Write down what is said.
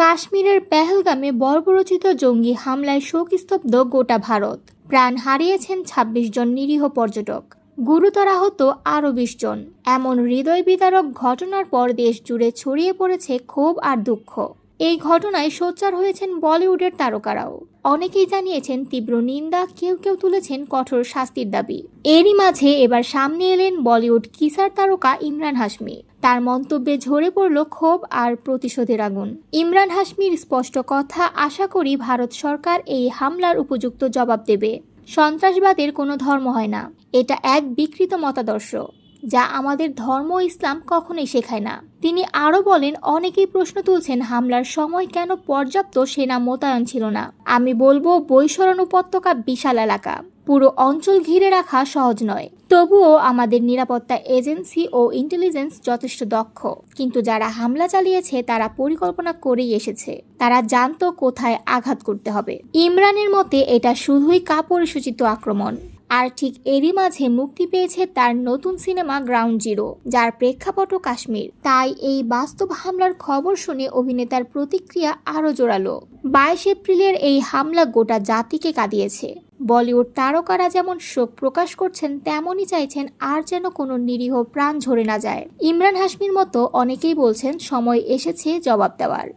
কাশ্মীরের পেহেলগামে বর্বরচিত জঙ্গি হামলায় শোকস্তব্ধ গোটা ভারত। প্রাণ হারিয়েছেন ২৬ জন নিরীহ পর্যটক। গুরুতর আহত আরও বিশ জন। এমন হৃদয় বিদারক ঘটনার পর দেশ জুড়ে ছড়িয়ে পড়েছে ক্ষোভ আর দুঃখ। এই ঘটনায় সোচ্চার হয়েছেন বলিউডের তারকারাও। অনেকেই জানিয়েছেন, তীব্র নিন্দা কেউ কেউ তুলেছেন কঠোর শাস্তির দাবি। এরই মাঝে এবার সামনে এলেন বলিউড কিসার তারকা ইমরান হাশমি। তার মন্তব্যে ঝরে পড়ল ক্ষোভ আর প্রতিশোধের আগুন। ইমরান হাশমির স্পষ্ট কথা, আশা করি ভারত সরকার এই হামলার উপযুক্ত জবাব দেবে। সন্ত্রাসবাদের কোনো ধর্ম হয় না। এটা এক বিকৃত মতাদর্শ। যা আমাদের ধর্ম ইসলাম কখনোই শেখায় না। তিনি আরও বলেন, অনেকেই প্রশ্ন তুলছেন, হামলার সময় কেন পর্যাপ্ত সেনা মোতায়েন ছিল না? আমি বলব, বৈশরণ উপত্যকা বিশাল এলাকা। পুরো অঞ্চল ঘিরে রাখা সহজ নয়। তবুও আমাদের নিরাপত্তা এজেন্সি ও ইন্টেলিজেন্স যথেষ্ট দক্ষ। কিন্তু যারা হামলা চালিয়েছে, তারা পরিকল্পনা করেই এসেছে। তারা জানত কোথায় আঘাত করতে হবে। ইমরানের মতে, এটা শুধুই কাপড়সূচিত আক্রমণ। আর ঠিক এরই মাঝে মুক্তি পেয়েছে তার নতুন সিনেমা গ্রাউন্ড জিরো, যার প্রেক্ষাপট কাশ্মীর। তাই এই বাস্তব হামলার খবর শুনে অভিনেতার প্রতিক্রিয়া আরও জোরালো। বাইশ এপ্রিলের এই হামলা গোটা জাতিকে কাঁদিয়েছে। বলিউড তারকারা যেমন শোক প্রকাশ করছেন, তেমনই চাইছেন আর যেন কোনো নিরীহ প্রাণ ঝরে না যায়। ইমরান হাশমির মতো অনেকেই বলছেন, সময় এসেছে জবাব দেওয়ার।